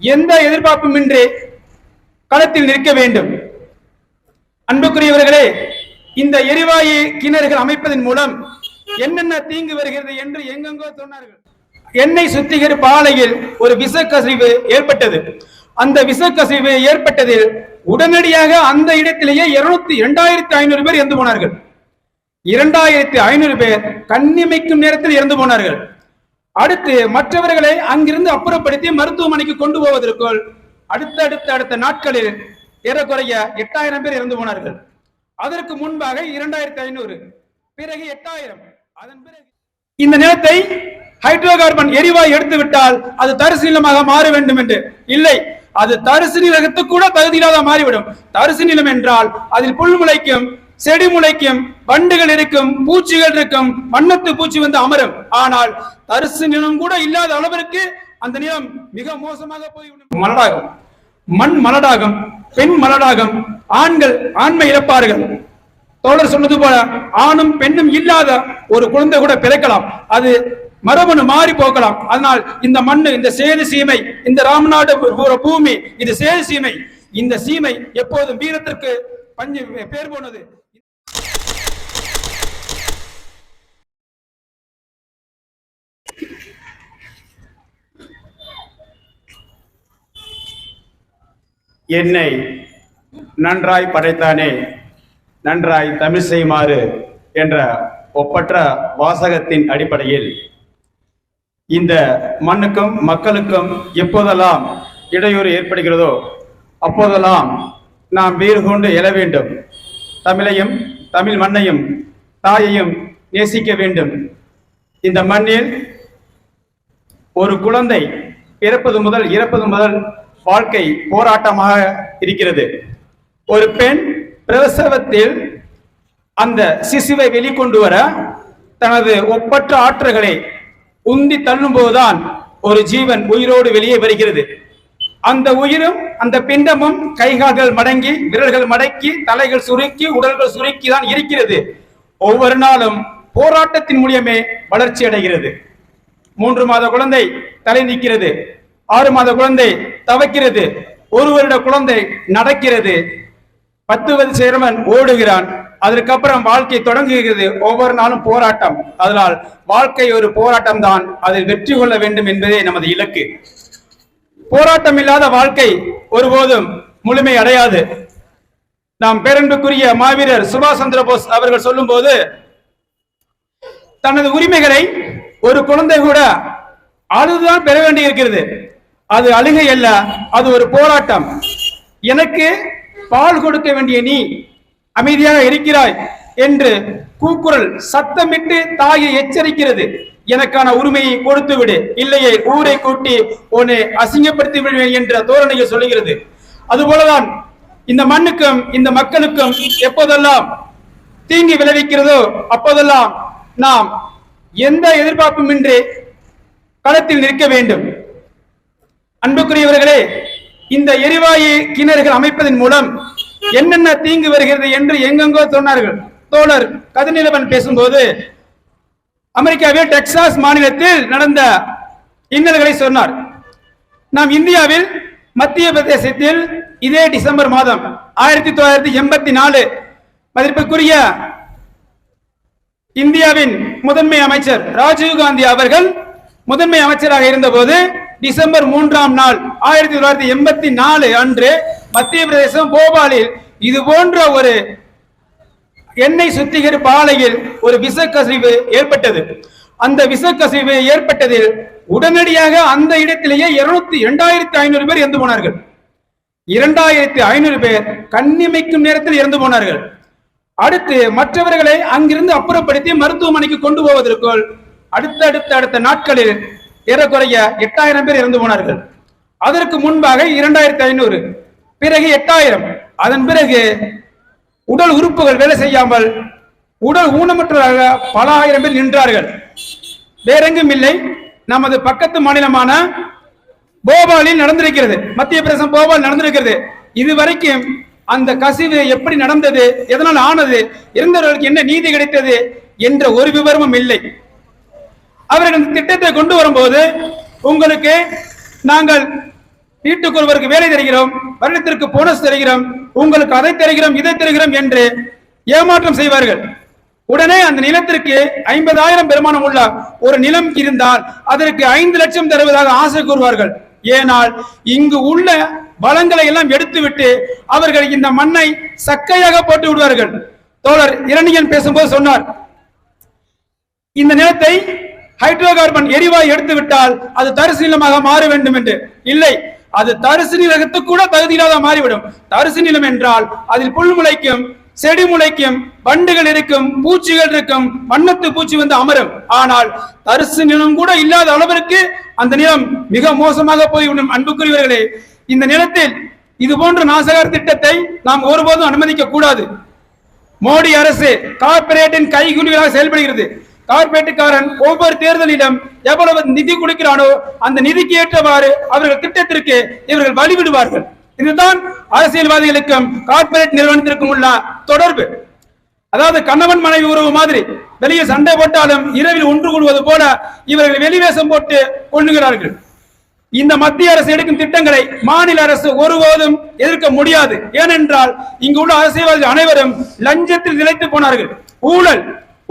எந்த எதிர்பார்ப்புமின்றி களத்தில் நிற்க வேண்டும். அன்புக்குரியவர்களே இந்த எரிவாயு கிணறுகள் அமைப்பதன் மூலம் என்னென்ன தீங்கு வருகிறது என்று எங்கெங்கோ சொன்னார்கள். எண்ணெய் சுத்திகரிப்பு ஆலையில் ஒரு விசக்கசிவு ஏற்பட்டது. அந்த விஷக்கசிவு ஏற்பட்டதில் உடனடியாக அந்த இடத்திலேயே இருநூத்தி இரண்டாயிரத்தி ஐநூறு பேர் இறந்து போனார்கள். இரண்டாயிரத்தி ஐநூறு பேர் கண்ணிமைக்கும் நேரத்தில் இறந்து போனார்கள். அடுத்து மற்றவர்களை அங்கிருந்து அப்புறப்படுத்தி மருத்துவமனைக்கு கொண்டு போவதற்குள் அடுத்த அடுத்த அடுத்த நாட்களில் ஏறக்குறைய எட்டாயிரம் பேர் இறந்து போனார்கள். அதற்கு முன்பாக இரண்டாயிரத்தி ஐநூறு பிறகு எட்டாயிரம். அதன் பிறகு இந்த நிலத்தை ஹைட்ரோ கார்பன் எரிவாயு எடுத்து விட்டால் அது தரிசு நிலமாக மாற வேண்டும் என்று. இல்லை அது தரிசு நிலத்துக்கு கூட தகுதியில்லாத மாறிவிடும். தரிசு நிலம் என்றால் அதில் புல் முளைக்கும் செடி முளைக்கும் வண்டுகள் இருக்கும் பூச்சிகள் இருக்கும் வண்ணத்து பூச்சி வந்து அமரும். ஆனால் தரிசு நிலம் கூட இல்லாத அளவிற்கு அந்த நிலம் மிக மோசமாக போய் மலடாகும். மண் மலடாகும் பெண் மலடாகும் ஆண்கள் ஆண்மை இழப்பார்கள். தோழர் சொன்னது போல ஆணும் பெண்ணும் இல்லாத ஒரு குழந்தை கூட பிறக்கலாம். அது மரபணு மாறி போகலாம். அதனால் இந்த மண்ணு இந்த சேது சீமை இந்த ராமநாடு பூமி இது சேது சீமை. இந்த சீமை எப்போதும் வீரத்திற்கு பஞ்சு பேர் போனது. என்னை நன்றாய் படைத்தானே நன்றாய் தமிழ் செய்யுமாறு என்ற ஒப்பற்ற வாசகத்தின் அடிப்படையில் இந்த மண்ணுக்கும் மக்களுக்கும் எப்போதெல்லாம் இடையூறு ஏற்படுகிறதோ அப்போதெல்லாம் நாம் வீறு கொண்டு எழ வேண்டும். தமிழையும் தமிழ் மண்ணையும் தாயையும் நேசிக்க வேண்டும். இந்த மண்ணில் ஒரு குழந்தை பிறப்பது முதல் இறப்பது முதல் வாழ்க்கை போராட்டமாக இருக்கிறது. ஒரு பெண் பிரசவத்தில் அந்த சிசுவை வெளிக்கொண்டு வர தனது ஒப்பற்ற ஆற்றல்களை உந்தி தள்ளும்போதுதான் ஒரு ஜீவன் உயிரோடு வெளியே வருகிறது. அந்த உயிரும் அந்த பிண்டமும் கைகால்கள் மடங்கி விரல்கள் மடக்கி தலைகள் சுருக்கி உடல்கள் சுருக்கி தான் இருக்கிறது. ஒவ்வொரு நாளும் போராட்டத்தின் மூலியமே வளர்ச்சி அடைகிறது. மூன்று மாத குழந்தை தலை நிற்கிறது ஆறு மாத குழந்தை தவக்கிறது. ஒரு வருட குழந்தை நடக்கிறது. பத்து வயது சேர்மன் ஓடுகிறான். அதற்கப்புறம் வாழ்க்கை தொடங்குகிறது. ஒவ்வொரு நாளும் போராட்டம். அதனால் வாழ்க்கை ஒரு போராட்டம் தான். அதில் வெற்றி கொள்ள வேண்டும் என்பதே நமது இலக்கு. போராட்டம் இல்லாத வாழ்க்கை ஒருபோதும் முழுமை அடையாது. நாம் பேரன்புக்குரிய மாவீரர் சுபாஷ் சந்திர போஸ் அவர்கள் சொல்லும்போது தனது உரிமைகளை ஒரு குழந்தை கூட அழுதுதான் பெற வேண்டி இருக்கிறது அது அழுகை அல்ல அது ஒரு போராட்டம். எனக்கு பால் கொடுக்க வேண்டிய நீ அமைதியாக இருக்கிறாய் என்று கூக்குரல் சத்தமிட்டு தாயை எச்சரிக்கிறது. எனக்கான உரிமையை கொடுத்து விடு இல்லையே ஊரை கூட்டி உன்னை அசிங்கப்படுத்தி விடுவேன் என்ற தோரணையை சொல்லுகிறது. அதுபோலதான் இந்த மண்ணுக்கும் இந்த மக்களுக்கும் எப்போதெல்லாம் தீங்கு விளைவிக்கிறதோ அப்போதெல்லாம் நாம் எந்த எதிர்பார்ப்புமின்றி களத்தில் நிற்க வேண்டும். அன்புக்குரியவர்களே இந்த எரிவாயு கிணறுகள் அமைப்பதன் மூலம் என்னென்ன தீங்கு வருகிறது என்று எங்கெங்கோ சொன்னார்கள். தோழர் கதிநிலவன் பேசும்போது அமெரிக்காவில் டெக்சாஸ் மாநிலத்தில் நடந்த இன்னல்களை சொன்னார். நாம் இந்தியாவில் மத்திய பிரதேசத்தில் இதே டிசம்பர் மாதம் ஆயிரத்தி தொள்ளாயிரத்தி எண்பத்தி நாலு மதிப்புக்குரிய இந்தியாவின் முதன்மை அமைச்சர் ராஜீவ் காந்தி அவர்கள் முதன்மை அமைச்சராக இருந்தபோது டிசம்பர் மூன்றாம் நாள் ஆயிரத்தி தொள்ளாயிரத்தி எண்பத்தி நாலு அன்று மத்திய பிரதேசம் போபாலில் இது போன்ற ஒரு எண்ணெய் சுத்திகரிப்பு ஆலையில் ஒரு விஷக்கசிவு ஏற்பட்டது. அந்த விஷக்கசிவு ஏற்பட்டதில் உடனடியாக அந்த இடத்திலேயே இருநூத்தி இரண்டாயிரத்தி ஐநூறு பேர் இறந்து போனார்கள். இரண்டாயிரத்தி ஐநூறு பேர் கண்ணிமைக்கும் நேரத்தில் இறந்து போனார்கள். அடுத்து மற்றவர்களை அங்கிருந்து அப்புறப்படுத்தி மருத்துவமனைக்கு கொண்டு போவதற்குள் அடுத்த அடுத்த அடுத்த நாட்களில் ஏறக்குறைய எட்டாயிரம் பேர் இறந்து போனார்கள். அதற்கு முன்பாக இரண்டாயிரத்தி ஐநூறு பிறகு எட்டாயிரம். அதன் பிறகு உடல் உறுப்புகள் வேலை செய்யாமல் உடல் ஊனமற்றதாக பல ஆயிரம் பேர் நின்றார்கள். வேறெங்கும் இல்லை நமது பக்கத்து மாநிலமான போபாலில் நடந்திருக்கிறது. மத்திய பிரதேசம் போபால் நடந்திருக்கிறது. இதுவரைக்கும் அந்த கசிவு எப்படி நடந்தது எதனால் ஆனது இருந்தவர்களுக்கு என்ன நீதி கிடைத்தது என்ற ஒரு விவரமும் இல்லை. அவர்கள் இந்த திட்டத்தை கொண்டு வரும்போது உங்களுக்கு நாங்கள் வீட்டுக்கு ஒருவருக்கு வேலை தருகிறோம் வருடத்திற்கு போனஸ் தருகிறோம் உங்களுக்கு அதை தருகிறோம் இதை தருகிறோம் என்று ஏமாற்றம் செய்வார்கள். உடனே அந்த நிலத்திற்கு ஐம்பதாயிரம் பெருமானம் உள்ள ஒரு நிலம் இருந்தால் அதற்கு ஐந்து லட்சம் தருவதாக ஆசை கூறுவார்கள். ஏனால் இங்கு உள்ள வளங்களை எல்லாம் எடுத்துவிட்டு அவர்கள் இந்த மண்ணை சக்கையாக போட்டு விடுவார்கள். தோழர் இரணியன் பேசும்போது சொன்னார் இந்த நிலத்தை ஹைட்ரோ கார்பன் எரிவாயு எடுத்து விட்டால் அது தரிசு நிலமாக மாற வேண்டும் என்று. இல்லை அது தரிசு நிலத்துக்கு கூட தகுதியில்லாத மாறிவிடும். தரிசு நிலம் என்றால் அதில் புல் முளைக்கும் செடி முளைக்கும் வண்டுகள் இருக்கும் பூச்சிகள் இருக்கும் வண்ணத்து பூச்சி வந்து அமரும். ஆனால் தரிசு நிலம் கூட இல்லாத அளவிற்கு அந்த நிலம் மிக மோசமாக போய்விடும் அன்புக்குரியவர்களே இந்த நிலத்தில் இது போன்ற நாசகர் திட்டத்தை நாம் ஒருபோதும் அனுமதிக்க கூடாது. மோடி அரசு கார்ப்பரேட்டின் கைகுலிகளாக செயல்படுகிறது. கார்பரேட்டுக்காரன் ஒவ்வொரு தேர்தலிலும் எவ்வளவு நிதி கொடுக்கிறானோ அந்த நிதிக்கு ஏற்றவாறு அவர்கள் திட்டத்திற்கு இவர்கள் வழிவிடுவார்கள். இதுதான் அரசியல்வாதிகளுக்கும் கார்ப்பரேட் நிறுவனத்திற்கும் உள்ள தொடர்பு. அதாவது கணவன் மனைவி உறவு மாதிரி வெளியே சண்டை போட்டாலும் இரவில் ஒன்று கூடுவது போல இவர்கள் வெளிவேசம் போட்டு கொள்ளுகிறார்கள். இந்த மத்திய அரசு எடுக்கும் திட்டங்களை மாநில அரசு ஒருபோதும் எதிர்க்க முடியாது. ஏனென்றால் இங்கு உள்ள அரசியல்வாதிகள் அனைவரும் லஞ்சத்தில் நிலைத்து போனார்கள். ஊழல்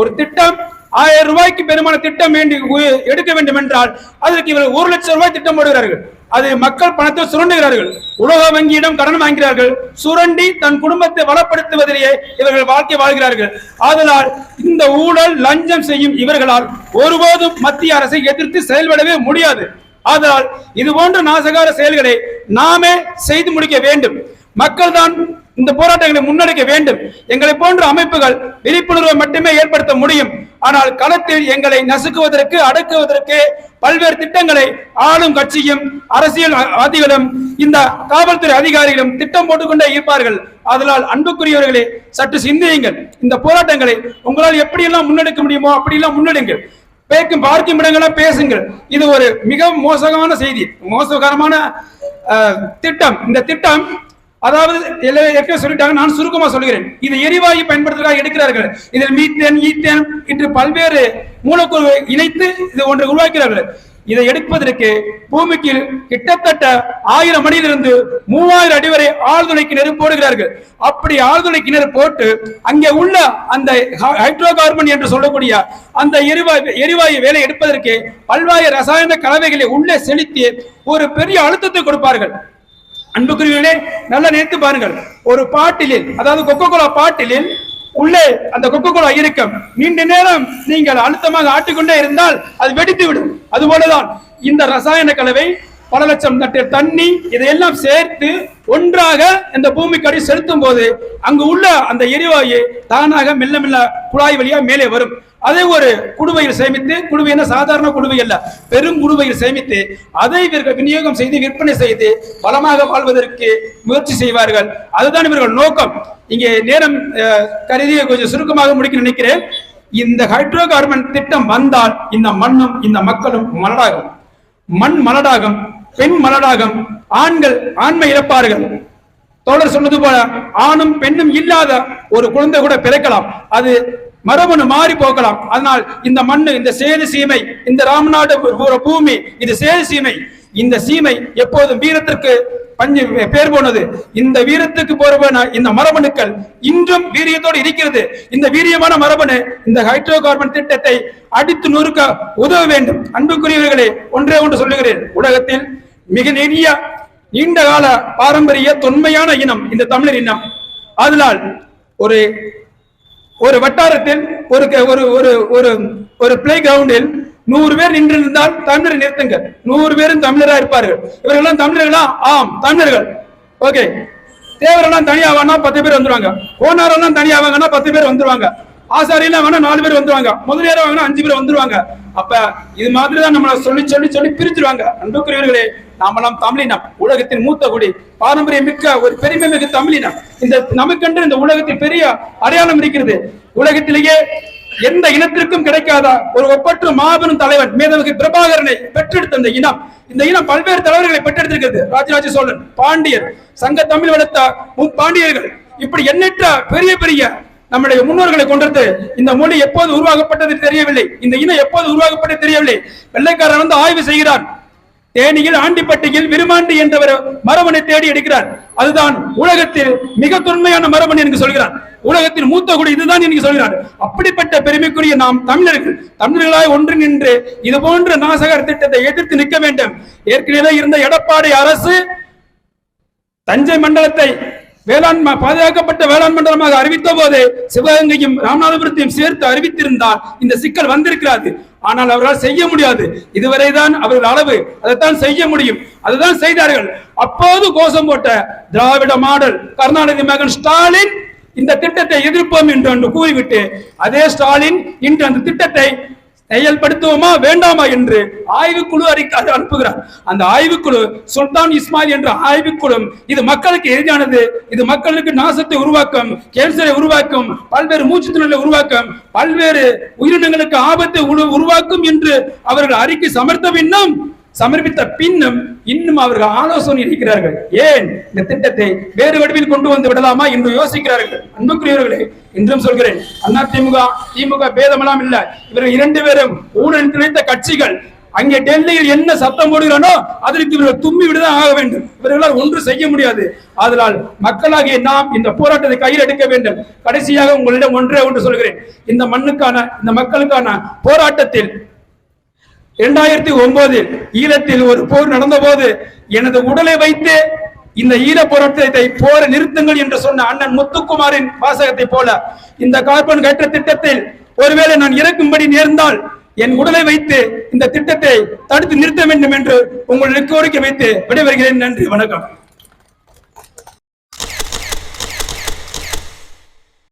ஒரு திட்டம் ஆயிரம் ரூபாய்க்கு பெருமான திட்டம் வேண்டி உ- எடுக்க வேண்டும் என்றால் அதற்கு இவர்கள் ஒரு லட்சம் ரூபாய் திட்டம் போடுகிறார்கள். அது மக்கள் பணத்தை சுரண்டுகிறார்கள். உலக வங்கியிடம் கடன் வாங்குகிறார்கள். சுரண்டி தன் குடும்பத்தை வளப்படுத்துவதிலேயே இவர்கள் வாழ்க்கை வாழ்கிறார்கள். ஆதலால் இந்த ஊழல் லஞ்சம் செய்யும் இவர்களால் ஒருபோதும் மத்திய அரசை எதிர்த்து செயல்படவே முடியாது. அதனால் இது போன்ற நாசகார செயல்களை நாமே செய்து முடிக்க வேண்டும். மக்கள் தான் இந்த போராட்டங்களை முன்னெடுக்க வேண்டும். எங்களை போன்ற அமைப்புகள் விழிப்புணர்வை மட்டுமே ஏற்படுத்த முடியும். ஆனால் களத்தில் எங்களை நசுக்குவதற்கு அடக்குவதற்கு பல்வேறு திட்டங்களை ஆளும் கட்சியும் அரசியல்வாதிகளும் இந்த காவல்துறை அதிகாரிகளும் திட்டம் போட்டுக்கொண்டே இருப்பார்கள். அதனால் அன்புக்குரியவர்களே சற்று சிந்தியுங்கள். இந்த போராட்டங்களை உங்களால் எப்படியெல்லாம் முன்னெடுக்க முடியுமோ அப்படியெல்லாம் முன்னெடுங்கள். பேக்கும் பார்க்கும் இடங்களாக பேசுங்கள். இது ஒரு மிக மோசமான செய்தி மோசகரமான திட்டம். இந்த திட்டம் அதாவது ஏற்கனவே சொல்லிட்டாங்க நான் சுருக்கமா சொல்கிறேன் இது எரிவாயு பயன்படுத்துவதற்காக எடுக்கிறார்கள். இதில் மீத்தேன் ஈத்தேன் என்று பல்வேறு மூலக்கூறு இணைத்து இது ஒன்று உருவாக்கிறார்கள். இதை எடுப்பதற்கு பூமிக்கு கிட்டத்தட்ட ஆயிரம் அடியிலிருந்து மூவாயிரம் அடி வரை ஆழ்துளை கிணறு போடுகிறார்கள். அப்படி ஆழ்துளை கிணறு போட்டு அங்கே உள்ள அந்த ஹைட்ரோ கார்பன் என்று சொல்லக்கூடிய அந்த எரிவாயு எரிவாயு வேலை எடுப்பதற்கு பல்வாயு ரசாயன கலவைகளை உள்ளே செலுத்தி ஒரு பெரிய அழுத்தத்தை கொடுப்பார்கள். அன்புக்குரியவர்களே நல்லா நினைத்து பாருங்கள். ஒரு பாட்டிலில் அதாவது கொக்கோ கோலா பாட்டிலில் உள்ளே அந்த கொக்கோ கோலா இருக்கும். நீண்ட நேரம் நீங்கள் அழுத்தமாக ஆட்டிக்கொண்டே இருந்தால் அது வெடித்து விடும் அதுபோலதான் இந்த ரசாயன கலவை பல லட்சம் லிட்டர் தண்ணி இதையெல்லாம் சேர்த்து ஒன்றாக இந்த பூமிக்கு அடி செலுத்தும் போது அங்கு உள்ள அந்த எரிவாயு தானாக மெல்ல மெல்ல குழாய் வழியா மேலே வரும். அதை ஒரு குடுவையில் சேமித்து குடுவை என்ன? சாதாரண குடுவை அல்ல பெரும் குடுவையில் சேமித்து அதை இவர்கள் விநியோகம் செய்து விற்பனை செய்து பலமாக வாழ்வதற்கு முயற்சி செய்வார்கள். அதுதான் இவர்கள் நோக்கம். இங்கே நேரம் அஹ், கருதி கொஞ்சம் சுருக்கமாக முடிக்க நினைக்கிறேன். இந்த ஹைட்ரோ கார்பன் திட்டம் வந்தால் இந்த மண்ணும் இந்த மக்களும் மலடாகும். மண் மலடாகும் பெண் மலடாகும் ஆண்கள் ஆண்மை இழப்பார்கள். தோழர் சொன்னது போல ஆணும் பெண்ணும் இல்லாத ஒரு குழந்தை கூட பிறக்கலாம். அது மரபணு மாறி போகலாம். அதனால் இந்த மண்ணு இந்த சேது சீமை இந்த ராமநாடு பூமி இது சேது சீமை. இந்த சீமை எப்போதும் வீரத்திற்கு பஞ்சு பேர் போனது. இந்த வீரத்துக்கு போறவன இந்த மரபணுக்கள் இன்றும் வீரியத்தோடு இருக்கிறது. இந்த வீரியமான மரபணு இந்த ஹைட்ரோ கார்பன் திட்டத்தை அடித்து நொறுக்க உதவ வேண்டும். அன்புக்குரியவர்களே ஒன்றே ஒன்று சொல்லுகிறேன். உலகத்தில் மிக நெறிய நீண்ட கால பாரம்பரிய தொன்மையான இனம் இந்த தமிழர் இனம். அதனால் ஒரு ஒரு வட்டாரத்தில் ஒரு ஒரு ஒரு ஒரு ஒரு பிளே கிரவுண்டில் நூறு பேர் நின்றிருந்தால் தமிழரை நிறுத்துங்க நூறு பேரும் தமிழரா இருப்பார்கள். இவர்கள்லாம் தமிழர்களா? ஆம் தமிழர்கள். ஓகே தேவரெல்லாம் தனியா வேணா பத்து பேர் வந்துருவாங்க. கோனாரெல்லாம் தனியா வாங்கன்னா பத்து பேர் வந்துருவாங்க. ஆசாரியெல்லாம் வேணா நாலு பேர் வந்துருவாங்க. முதலியார வாங்கினா அஞ்சு பேர் வந்துருவாங்க. அப்ப இது மாதிரி தான் நம்மளை சொல்லி சொல்லி சொல்லி பிரிச்சிருவாங்க அன்புக்குரியவர்களே நாமெல்லாம் தமிழினம். உலகத்தின் மூத்த குடி. பாரம்பரியம் மிக்க ஒரு பெருமை மிகு தமிழினம். இந்த நமக்கென்று இந்த உலகத்தில் பெரிய அடையாளம் இருக்கிறது. உலகத்திலேயே எந்த இனத்திற்கும் கிடைக்காத ஒரு ஒப்பற்ற மாபெரும் தலைவன் மேதமிகு பிரபாகரனை பெற்றெடுத்த இந்த இனம். இந்த இனம் பல்வேறு தலைவர்களை பெற்றெடுத்திருக்கிறது. ராஜராஜ சோழன் பாண்டியர் சங்க தமிழ் வளர்த்த பாண்டியர்கள். இப்படி எண்ணற்ற பெரிய பெரிய நம்முடைய முன்னோர்களை கொண்டது இந்த மொழி எப்போது உருவாக்கப்பட்டது தெரியவில்லை. இந்த இனம் எப்போது உருவாக்கப்பட்டது தெரியவில்லை. வெள்ளைக்காரன் வந்து ஆய்வு செய்கிறான். தேனியில் ஆண்டிப்பட்டியில் விருமாண்டி என்றவர் மரபனை தேடி எடுக்கிறார். அதுதான் உலகத்தில் மிக தொன்மையான மரபன் என்று சொல்கிறார். உலகத்தின் மூத்த குடி இதுதான் என்று சொல்கிறார். அப்படிப்பட்ட பெருமைக்குரிய நாம் தமிழர்கள் தமிழர்களாய் ஒன்று நின்று இது போன்ற நாசகர் திட்டத்தை எதிர்த்து நிற்க வேண்டும். ஏற்கனவே இருந்த எடப்பாடி அரசு தஞ்சை மண்டலத்தை வேளாண் பாதுகாக்கப்பட்ட வேளாண் மண்டலமாக அறிவித்த போது சிவகங்கையும் ராமநாதபுரத்தையும் சேர்த்து அறிவித்திருந்தால் இந்த சிக்கல் வந்திருக்கிறாது. ஆனால் அவரால் செய்ய முடியாது. இதுவரைதான் அவர்கள் அளவு. அதைத்தான் செய்ய முடியும். அதுதான் செய்தார்கள். அப்போது கோஷம் போட்ட திராவிட மாடல் கருணாநிதி மகன் ஸ்டாலின் இந்த திட்டத்தை எதிர்ப்போம் என்று கூறிவிட்டு அதே ஸ்டாலின் இன்று அந்த திட்டத்தை செயல்படுத்துவோமா வேண்டாமா என்று ஆய்வுக்குழு அறிக்கை அனுப்புகிறார். அந்த ஆய்வுக்குழு சுல்தான் இஸ்மாயில் என்ற ஆய்வுக்குழு இது மக்களுக்கு எதிரானது இது மக்களுக்கு நாசத்தை உருவாக்கும் கேன்சரை உருவாக்கும் பல்வேறு மூச்சுத்திணறலை உருவாக்கும் பல்வேறு உயிரினங்களுக்கு ஆபத்தை உரு- உருவாக்கும் என்று அவர்கள் அறிக்கை சமர்த்த பின்னும் சமர்ப்பித்த பின்னும் இன்னும் அவர்கள் ஆலோசனை இருக்கிறார்கள். ஏன்? இந்த திட்டத்தை வேறு வடிவில் கொண்டு வந்து விடலாமா என்று யோசிக்கிறார்கள். அன்புக்குரியவர்களே இன்றும் சொல்கிறேன் அண்ணா திமுக திமுக பேதமெல்லாம் இல்ல. இவர்கள் இரண்டு பேரும் ஊழல் திணைத்த கட்சிகள். அங்கே டெல்லியில் என்ன சத்தம் போடுகிறானோ அதற்கு இவர்கள் தும்மி விடுதான் ஆக வேண்டும். இவர்களால் ஒன்று செய்ய முடியாது. அதனால் மக்களாகிய நாம் இந்த போராட்டத்தை கையில் எடுக்க வேண்டும். கடைசியாக உங்களிடம் ஒன்றே ஒன்று சொல்கிறேன். இந்த மண்ணுக்கான இந்த மக்களுக்கான போராட்டத்தில் இரண்டாயிரத்தி ஒன்பதில் ஈழத்தில் ஒரு போர் நடந்தபோது எனது உடலை வைத்து இந்த ஈழ போராட்டத்தை போர நிறுத்துங்கள் என்று சொன்ன அண்ணன் முத்துக்குமாரின் வாசகத்தை போல இந்த கார்பன் கற்ற திட்டத்தில் ஒருவேளை நான் இறக்கும்படி நேர்ந்தால் என் உடலை வைத்து இந்த திட்டத்தை தடுத்து நிறுத்த வேண்டும் என்று உங்கள் கோரிக்கை வைத்து விடைபெறுகிறேன். நன்றி வணக்கம்.